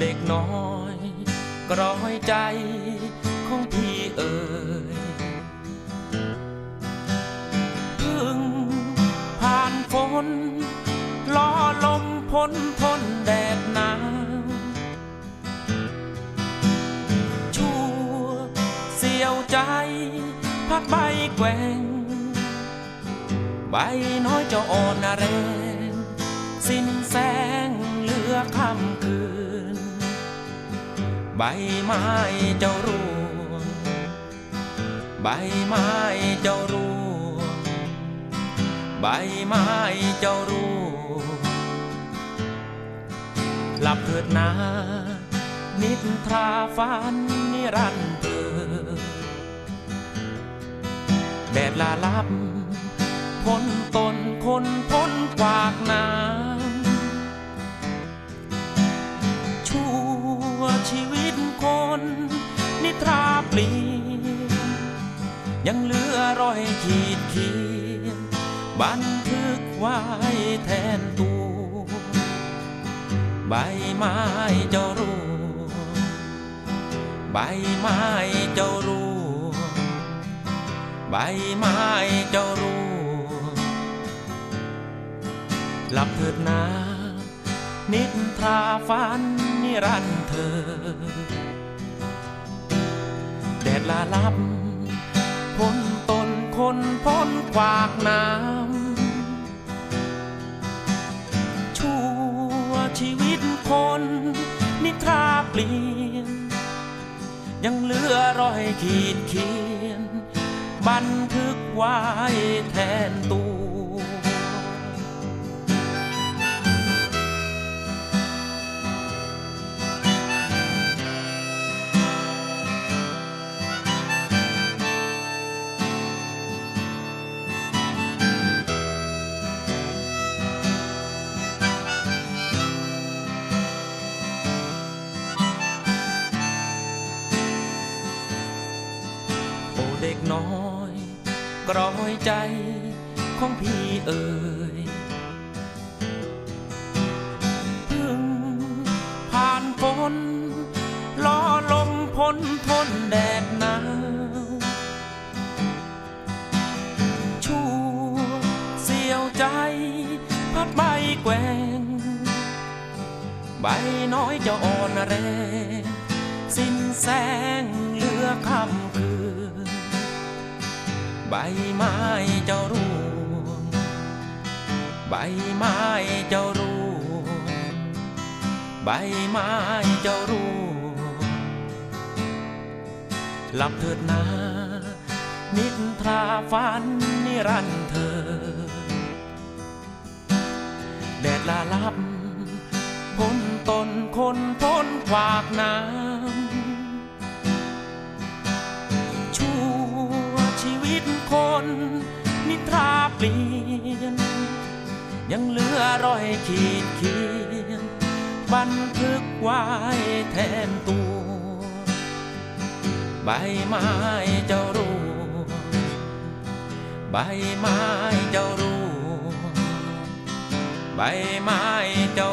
เด็กน้อยกร้อยใจของพี่เอ๋ยพึ่งผ่านฝนล้อลมพ้นทนแดดหนาวชั่วเสียวใจ พัดใบแกว่งใบน้อยจะอ่อนแรง ใบไม้เจ้าร่วงใบไม้เจ้าร่วงใบไม้เจ้าร่วงหลับเถิดนานิทราฝันนิรันดร์เธอแดดลาลับพ้น ยังเหลือรอยขีดเขียนบันทึกไว้แทนตัว ใบไม้เจ้าร่วงใบไม้เจ้าร่วงใบไม้เจ้าร่วงหลับเถิดนานิทราฝันนิรันดร์เธอแดดลาลับ พ้นตนคนพ้นกวากน้ำชั่วชีวิตคนนิทราเปลี่ยน ยังเหลือรอยขีดเขียน บันทึกไว้แทนตัว กรอยใจของพี่เอ๋ยเพิ่งผ่านฝนล้อลมพ้นทนแดดหนาวชั่วเสียวใจ พัดใบแกว่ง ใบน้อยจะอ่อนแรงสิ้นแสง ใบไม้เจ้าร่วงใบไม้เจ้าร่วงใบไม้เจ้าร่วงหลับเถิดนานิทราฝันนิรันเธอ แดดลาลับพ้นตนคนพ้นขวากน้ำ นิทราเปลี่ยน ยังเหลือรอยขีดเขียนบันทึกไว้แทนตัว ใบไม้เจ้ารู้ ใบไม้เจ้ารู้ ใบไม้เจ้า